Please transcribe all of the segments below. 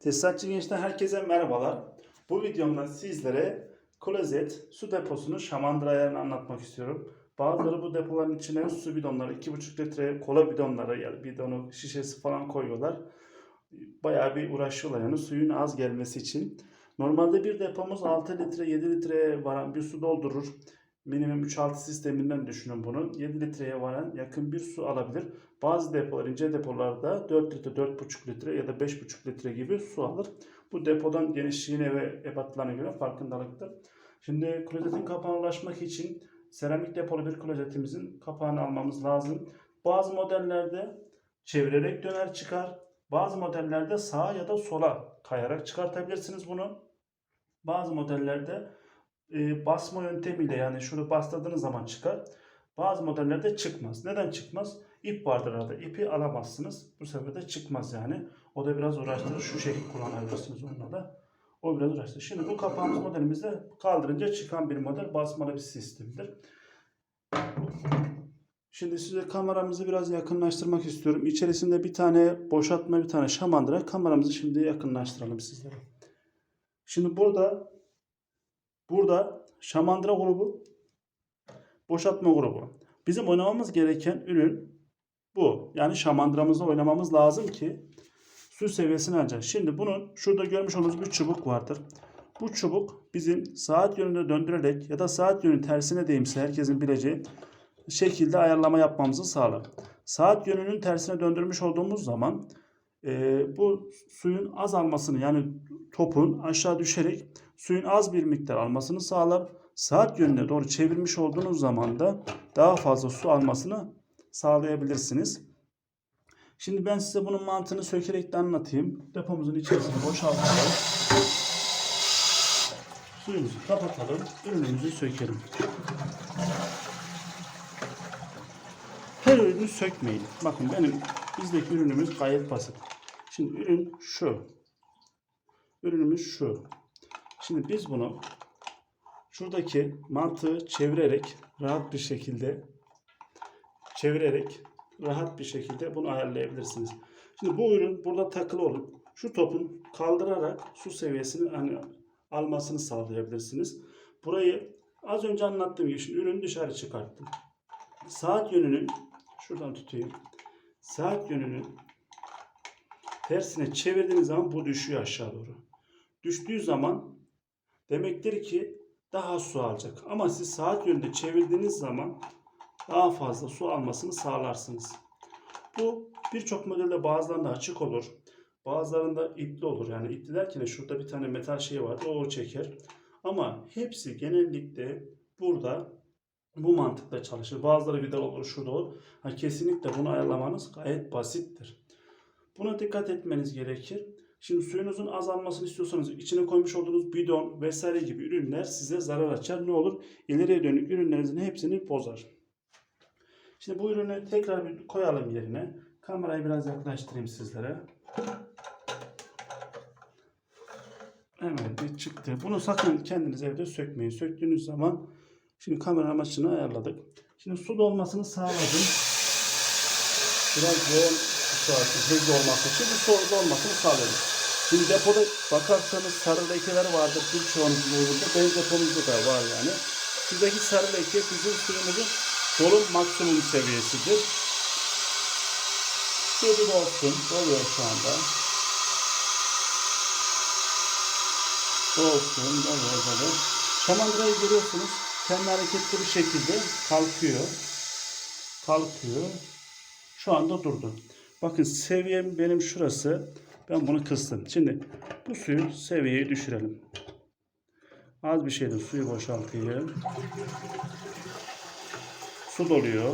Tesisatçı gençten herkese merhabalar. Bu videomda sizlere klozet su deposunu şamandıra ayarını anlatmak istiyorum. Bazıları bu depoların içine su bidonları, 2,5 litre kola bidonları ya da bidonu şişesi falan koyuyorlar. Bayağı bir uğraşıyorlar yani suyun az gelmesi için. Normalde bir depomuz 6 litre 7 litreye varan bir su doldurur. Minimum 3-6 sisteminden düşünün bunu. 7 litreye varan yakın bir su alabilir. Bazı depolar, ince depolarda 4 litre, 4,5 litre ya da 5,5 litre gibi su alır. Bu depodan genişliğine ve ebatlarına göre farkındalıktır. Şimdi klozetin kapağına ulaşmak için seramik depolu bir klozetimizin kapağını almamız lazım. Bazı modellerde çevirerek döner çıkar. Bazı modellerde sağa ya da sola kayarak çıkartabilirsiniz bunu. Bazı modellerde e, basma yöntemiyle yani şunu bastırdığınız zaman çıkar. Bazı modellerde çıkmaz. Neden çıkmaz? İp vardır arada. İpi alamazsınız. Bu sefer de çıkmaz yani. O da biraz uğraştırır. Şu şekilde kullanabilirsiniz onunla da. O biraz uğraştırır. Şimdi bu kapağımız modelimizde kaldırınca çıkan bir model basmalı bir sistemdir. Şimdi size kameramızı biraz yakınlaştırmak istiyorum. İçerisinde bir tane boşaltma, bir tane şamandıra. Kameramızı şimdi yakınlaştıralım sizlere. Şimdi burada burada şamandıra grubu, boşaltma grubu. Bizim oynamamız gereken ürün bu. Yani şamandıramızda oynamamız lazım ki su seviyesini alacak. Şimdi bunun şurada görmüş olduğunuz bir çubuk vardır. Bu çubuk bizim saat yönünde döndürerek ya da saat yönünün tersine deyimse herkesin bileceği şekilde ayarlama yapmamızı sağlar. Saat yönünün tersine döndürmüş olduğumuz zaman e, bu suyun az almasını yani topun aşağı düşerek suyun az bir miktar almasını sağlar. Saat yönüne doğru çevirmiş olduğunuz zaman da daha fazla su almasını sağlayabilirsiniz. Şimdi ben size bunun mantığını sökerek de anlatayım. Depomuzun içerisini boşaltalım. Suyumuzu kapatalım. Ürünümüzü sökelim. Her ürünü sökmeyin. Bakın benim bizdeki ürünümüz gayet basit. Şimdi ürün şu. Ürünümüz şu. Şimdi biz bunu şuradaki mantığı çevirerek rahat bir şekilde çevirerek rahat bir şekilde bunu ayarlayabilirsiniz. Şimdi bu ürün burada takılı olup şu topun kaldırarak su seviyesini hani almasını sağlayabilirsiniz. Burayı az önce anlattığım gibi şimdi ürünü dışarı çıkarttım. Saat yönünün şuradan tutayım. Saat yönünün tersine çevirdiğiniz zaman bu düşüyor aşağı doğru. Düştüğü zaman demektir ki daha su alacak. Ama siz saat yönünde çevirdiğiniz zaman daha fazla su almasını sağlarsınız. Bu birçok modelde bazılarında açık olur. Bazılarında ipli olur. Yani ipli derken şurada bir tane metal şey vardı o, çeker. Ama hepsi genellikle burada bu mantıkla çalışır. Bazıları vida olur, şurada olur. Ha, kesinlikle bunu ayarlamanız gayet basittir. Buna dikkat etmeniz gerekir. Şimdi suyunuzun azalmasını istiyorsanız içine koymuş olduğunuz bidon vesaire gibi ürünler size zarar açar. Ne olur? İleriye dönük ürünlerinizin hepsini bozar. Şimdi bu ürünü tekrar bir koyalım yerine. Kamerayı biraz yaklaştırayım sizlere. Evet bir çıktı. Bunu sakın kendiniz evde sökmeyin. Söktüğünüz zaman şimdi kamera amaçını ayarladık. Şimdi su dolmasını sağladım. Biraz yoğun artık hızlı olması için bu su dolmasını sağladım. Şimdi depoda bakarsanız sarı lekeler vardır birçoğunuzun uygun Benim depomuzda da var yani. Şuradaki sarı leke bizim suyumuzun dolum maksimum seviyesidir. Su bir olsun. Doluyor şu anda. Dolsun. Doluyor doluyor. Şamandırayı görüyorsunuz. Kendi hareketli bir şekilde kalkıyor. Kalkıyor. Şu anda durdu. Bakın seviyem benim şurası. Ben bunu kıstım. Şimdi bu suyu seviyeyi düşürelim. Az bir şeyde suyu boşaltayım. Su doluyor.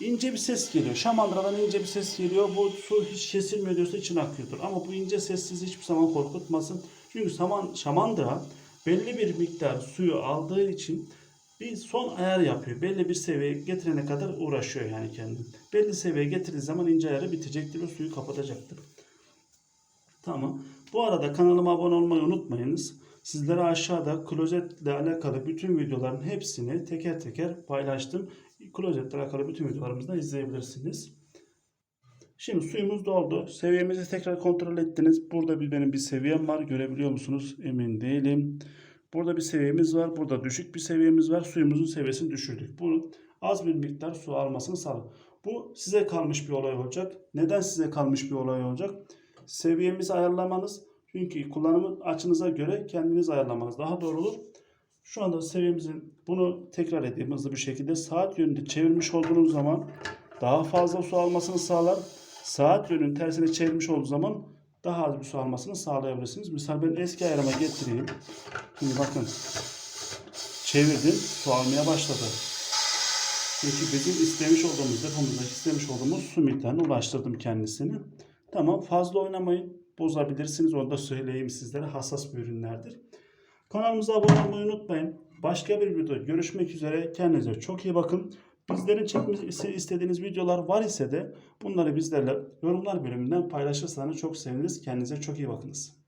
İnce bir ses geliyor. Şamandıradan ince bir ses geliyor. Bu su hiç kesilmiyor diyorsa için akıyordur. Ama bu ince ses sizi hiçbir zaman korkutmasın. Çünkü saman, şamandıra belli bir miktar suyu aldığı için bir son ayar yapıyor. Belli bir seviyeye getirene kadar uğraşıyor yani kendi. Belli seviyeye getirdiği zaman ince ayarı bitecektir ve suyu kapatacaktır. Tamam. Bu arada kanalıma abone olmayı unutmayınız. Sizlere aşağıda klozetle alakalı bütün videoların hepsini teker teker paylaştım. Klozetle alakalı bütün videolarımızı da izleyebilirsiniz. Şimdi suyumuz doldu. Seviyemizi tekrar kontrol ettiniz. Burada bir benim bir seviyem var. Görebiliyor musunuz? Emin değilim. Burada bir seviyemiz var. Burada düşük bir seviyemiz var. Suyumuzun seviyesini düşürdük. Bu az bir miktar su almasını sağlar. Bu size kalmış bir olay olacak. Neden size kalmış bir olay olacak? Seviyemizi ayarlamanız çünkü kullanımı açınıza göre kendiniz ayarlamanız daha doğru olur. Şu anda seviyemizin bunu tekrar edeyim hızlı bir şekilde saat yönünde çevirmiş olduğunuz zaman daha fazla su almasını sağlar. Saat yönünün tersine çevirmiş olduğu zaman daha az bir su almasını sağlayabilirsiniz. Misal ben eski ayarıma getireyim. Şimdi bakın çevirdim su almaya başladı. Çünkü bizim istemiş olduğumuz depomuzdaki istemiş olduğumuz su miktarına ulaştırdım kendisini. Tamam fazla oynamayın. Bozabilirsiniz. Onu da söyleyeyim sizlere. Hassas bir ürünlerdir. Kanalımıza abone olmayı unutmayın. Başka bir videoda görüşmek üzere. Kendinize çok iyi bakın. Bizlerin çekmesi istediğiniz videolar var ise de bunları bizlerle yorumlar bölümünden paylaşırsanız çok seviniriz. Kendinize çok iyi bakınız.